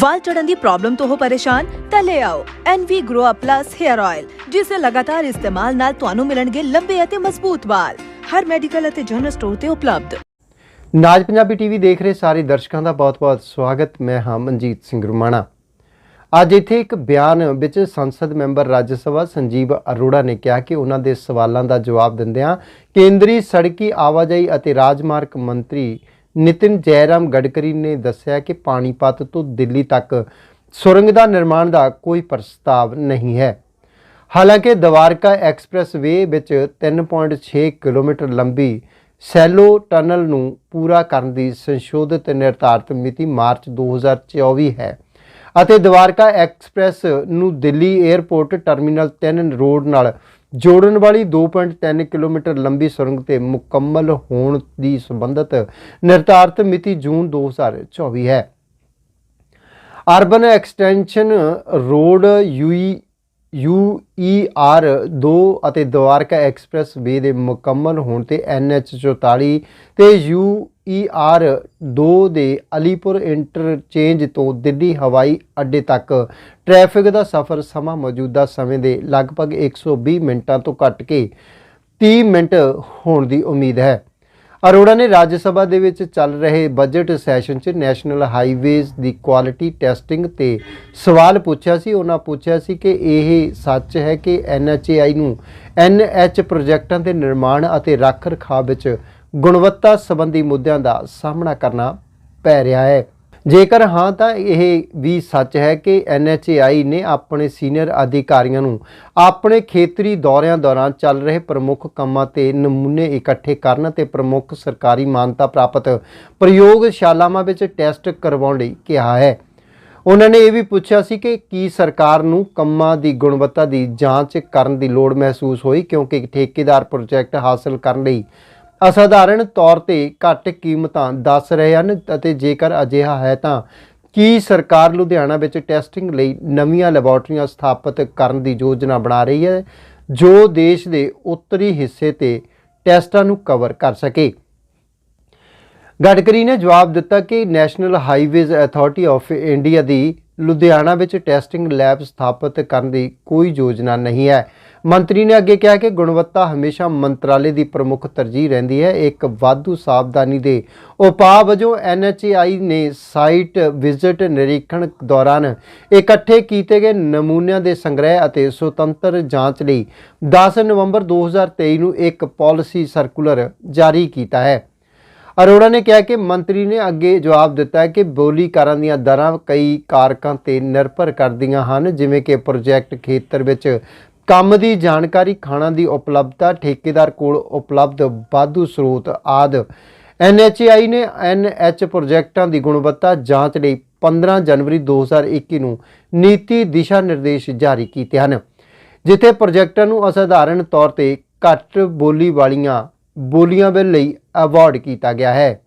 ਵਾਲ ਚੜਨ ਦੀ ਪ੍ਰੋਬਲਮ ਤੋਂ ਹੋ ਪਰੇਸ਼ਾਨ, ਤਾਂ ਲੈ ਆਓ NV Grow Up Plus Hair Oil, ਜਿਸ ਦੇ ਲਗਾਤਾਰ ਇਸਤੇਮਾਲ ਨਾਲ ਤੁਹਾਨੂੰ ਮਿਲਣਗੇ ਲੰਬੇ ਅਤੇ ਮਜ਼ਬੂਤ ਵਾਲ। ਹਰ ਮੈਡੀਕਲ ਅਤੇ ਜਨਰਲ ਸਟੋਰ ਤੇ ਉਪਲਬਧ। ਨਾਜ ਪੰਜਾਬੀ ਟੀਵੀ ਦੇਖ ਰਹੇ ਸਾਰੇ ਦਰਸ਼ਕਾਂ ਦਾ ਬਹੁਤ-ਬਹੁਤ ਸਵਾਗਤ। ਮੈਂ ਹਾਂ ਮਨਜੀਤ ਸਿੰਘ ਰੁਮਾਣਾ। ਅੱਜ ਇੱਥੇ ਇੱਕ ਬਿਆਨ ਵਿੱਚ ਸੰਸਦ ਮੈਂਬਰ ਰਾਜ ਸਭਾ ਸੰਜੀਵ ਅਰੋੜਾ ਨੇ ਕਿਹਾ ਕਿ ਉਹਨਾਂ ਦੇ ਸਵਾਲਾਂ ਦਾ ਜਵਾਬ ਦਿੰਦਿਆਂ ਕੇਂਦਰੀ ਸੜਕੀ ਆਵਾਜਾਈ ਅਤੇ ਰਾਜਮਾਰਗ ਮੰਤਰੀ ਨਿਤਿਨ ਜੈਰਾਮ ਗਡਕਰੀ ਨੇ ਦੱਸਿਆ ਕਿ ਪਾਣੀਪਤ ਤੋਂ ਦਿੱਲੀ ਤੱਕ ਸੁਰੰਗ ਦਾ ਨਿਰਮਾਣ ਦਾ ਕੋਈ ਪ੍ਰਸਤਾਵ ਨਹੀਂ ਹੈ। ਹਾਲਾਂਕਿ ਦਵਾਰਕਾ ਐਕਸਪ੍ਰੈਸ ਵੇ ਵਿੱਚ 3.6 ਕਿਲੋਮੀਟਰ ਲੰਬੀ ਸੈਲੋ ਟਨਲ ਨੂੰ ਪੂਰਾ ਕਰਨ ਦੀ ਸੰਸ਼ੋਧਿਤ ਨਿਰਧਾਰਤ ਮਿਤੀ ਮਾਰਚ 2024 ਹੈ। ਅਤੇ ਦਵਾਰਕਾ ਐਕਸਪ੍ਰੈਸ ਨੂੰ ਦਿੱਲੀ 에ਅਰਪੋਰਟ ਟਰਮੀਨਲ 3 ਰੋਡ ਨਾਲ ਜੋੜਨ ਵਾਲੀ 2.3 ਕਿਲੋਮੀਟਰ ਲੰਬੀ ਸੁਰੰਗ ਤੇ ਮੁਕੰਮਲ ਹੋਣ ਦੀ ਸੰਬੰਧਿਤ ਨਿਰਧਾਰਤ ਮਿਤੀ ਜੂਨ 2024 ਹੈ। Urban extension road UE U E R 2 ਅਤੇ ਦਵਾਰਕਾ ਐਕਸਪ੍ਰੈਸ ਵੇ ਦੇ ਮੁਕੰਮਲ ਹੋਣ ਤੇ ਐਨਐਚ 44 ਤੇ ਆਰ 2 ਦੇ ਅਲੀਪੁਰ ਇੰਟਰਚੇਂਜ ਤੋਂ ਦਿੱਲੀ ਹਵਾਈ ਅੱਡੇ ਤੱਕ। ਟ੍ਰੈਫਿਕ ਦਾ ਸਫ਼ਰ ਸਮਾਂ ਮੌਜੂਦਾ ਸਮੇਂ ਦੇ ਲਗਭਗ 120 ਮਿੰਟਾਂ ਤੋਂ ਘੱਟ ਕੇ 30 ਮਿੰਟ ਹੋਣ ਦੀ ਉਮੀਦ ਹੈ। ਅਰੋੜਾ ਨੇ ਰਾਜ ਸਭਾ ਦੇ ਵਿੱਚ ਚੱਲ ਰਹੇ ਬਜਟ ਸੈਸ਼ਨ 'ਚ ਨੈਸ਼ਨਲ ਹਾਈਵੇਜ਼ ਦੀ ਕੁਆਲਿਟੀ ਟੈਸਟਿੰਗ ਤੇ ਸਵਾਲ ਪੁੱਛਿਆ ਸੀ। ਉਹਨਾਂ ਪੁੱਛਿਆ ਸੀ ਕਿ ਇਹ ਸੱਚ ਹੈ ਕਿ ਐਨਐਚਏਆਈ ਨੂੰ ਐਨਐਚ ਪ੍ਰੋਜੈਕਟਾਂ ਦੇ ਨਿਰਮਾਣ ਅਤੇ ਰੱਖ ਰਖਾਵ ਵਿੱਚ ਗੁਣਵੱਤਾ ਸੰਬੰਧੀ ਮੁੱਦਿਆਂ ਦਾ ਸਾਹਮਣਾ ਕਰਨਾ ਪੈ ਰਿਹਾ ਹੈ। ਜੇਕਰ ਹਾਂ, ਤਾਂ ਇਹ ਵੀ ਸੱਚ ਹੈ ਕਿ ਐਨਐਚਏਆਈ ਨੇ ਆਪਣੇ ਸੀਨੀਅਰ ਅਧਿਕਾਰੀਆਂ ਨੂੰ ਆਪਣੇ ਖੇਤਰੀ ਦੌਰਿਆਂ ਦੌਰਾਨ ਚੱਲ ਰਹੇ ਪ੍ਰਮੁੱਖ ਕੰਮਾਂ ਤੇ ਨਮੂਨੇ ਇਕੱਠੇ ਕਰਨ ਤੇ ਪ੍ਰਮੁੱਖ ਸਰਕਾਰੀ ਮਾਨਤਾ ਪ੍ਰਾਪਤ ਪ੍ਰਯੋਗਸ਼ਾਲਾਵਾਂ ਵਿੱਚ ਟੈਸਟ ਕਰਵਾਉਣ ਲਈ ਕਿਹਾ ਹੈ। ਉਹਨਾਂ ਨੇ ਇਹ ਵੀ ਪੁੱਛਿਆ ਸੀ ਕਿ ਕੀ ਸਰਕਾਰ ਨੂੰ ਕੰਮਾਂ ਦੀ ਗੁਣਵੱਤਾ ਦੀ ਜਾਂਚ ਕਰਨ ਦੀ ਲੋੜ ਮਹਿਸੂਸ ਹੋਈ, ਕਿਉਂਕਿ ਠੇਕੇਦਾਰ ਪ੍ਰੋਜੈਕਟ ਹਾਸਲ ਕਰਨ ਲਈ ਅਸਾਧਾਰਨ ਤੌਰ ਤੇ ਘੱਟ ਕੀਮਤਾਂ ਦੱਸ ਰਹੇ ਹਨ ਅਤੇ ਜੇਕਰ ਅਜਿਹਾ ਹੈ ਤਾਂ ਕੀ ਸਰਕਾਰ ਲੁਧਿਆਣਾ ਵਿੱਚ ਟੈਸਟਿੰਗ ਲਈ ਨਵੀਆਂ ਲੈਬੋਰਟਰੀਆਂ ਸਥਾਪਿਤ ਕਰਨ ਦੀ ਯੋਜਨਾ ਬਣਾ ਰਹੀ ਹੈ, ਜੋ ਦੇਸ਼ ਦੇ ਉੱਤਰੀ ਹਿੱਸੇ ਤੇ ਟੈਸਟਾਂ ਨੂੰ ਕਵਰ ਕਰ ਸਕੇ? ਗਡਕਰੀ ਨੇ ਜਵਾਬ ਦਿੱਤਾ ਕਿ national highways authority of India ਦੀ ਲੁਧਿਆਣਾ ਵਿੱਚ ਟੈਸਟਿੰਗ ਲੈਬ ਸਥਾਪਿਤ ਕਰਨ ਦੀ ਕੋਈ ਯੋਜਨਾ ਨਹੀਂ ਹੈ। ਮੰਤਰੀ ਨੇ ਅੱਗੇ ਕਿਹਾ ਕਿ ਗੁਣਵੱਤਾ ਹਮੇਸ਼ਾ ਮੰਤਰਾਲੇ ਦੀ ਪ੍ਰਮੁੱਖ ਤਰਜੀਹ ਰਹਿੰਦੀ ਹੈ। ਇੱਕ ਵਾਧੂ ਸਾਵਧਾਨੀ ਦੇ ਉਪਾਅ ਵਜੋਂ ਐਨਐਚਏਆਈ ਨੇ ਸਾਈਟ ਵਿਜ਼ਿਟ ਨਿਰੀਖਣ ਦੌਰਾਨ ਇਕੱਠੇ ਕੀਤੇ ਗਏ ਨਮੂਨਿਆਂ ਦੇ ਸੰਗ੍ਰਹਿ ਅਤੇ ਸੁਤੰਤਰ ਜਾਂਚ ਲਈ 10 ਨਵੰਬਰ 2023 ਨੂੰ ਇੱਕ ਪਾਲਿਸੀ ਸਰਕੂਲਰ ਜਾਰੀ ਕੀਤਾ ਹੈ। ਅਰੋੜਾ ਨੇ ਕਿਹਾ ਕਿ ਮੰਤਰੀ ਨੇ ਅੱਗੇ ਜਵਾਬ ਦਿੱਤਾ ਹੈ ਕਿ ਬੋਲੀਕਾਰਾਂ ਦੀਆਂ ਦਰਾਂ ਕਈ ਕਾਰਕਾਂ ਤੇ ਨਿਰਭਰ ਕਰਦੀਆਂ ਹਨ, ਜਿਵੇਂ ਕਿ ਪ੍ਰੋਜੈਕਟ ਖੇਤਰ ਵਿੱਚ ਕੰਮ ਦੀ ਜਾਣਕਾਰੀ, ਖਾਣਾ ਦੀ ਉਪਲਬਧਤਾ, ਠੇਕੇਦਾਰ ਕੋਲ ਉਪਲਬਧ ਵਾਧੂ ਸਰੋਤ ਆਦਿ। ਐਨਐਚਏਆਈ ਨੇ ਐਨਐਚ ਪ੍ਰੋਜੈਕਟਾਂ ਦੀ ਗੁਣਵੱਤਾ ਜਾਂਚ ਲਈ 15 ਜਨਵਰੀ 2021 ਨੂੰ ਨੀਤੀ ਦਿਸ਼ਾ ਨਿਰਦੇਸ਼ ਜਾਰੀ ਕੀਤੇ ਹਨ, ਜਿੱਥੇ ਪ੍ਰੋਜੈਕਟਾਂ ਨੂੰ ਅਸਧਾਰਨ ਤੌਰ ਤੇ ਘੱਟ ਬੋਲੀ ਵਾਲੀਆਂ ਬੋਲੀਆਂ ਦੇ ਲਈ ਅਵਾਰਡ ਕੀਤਾ ਗਿਆ ਹੈ।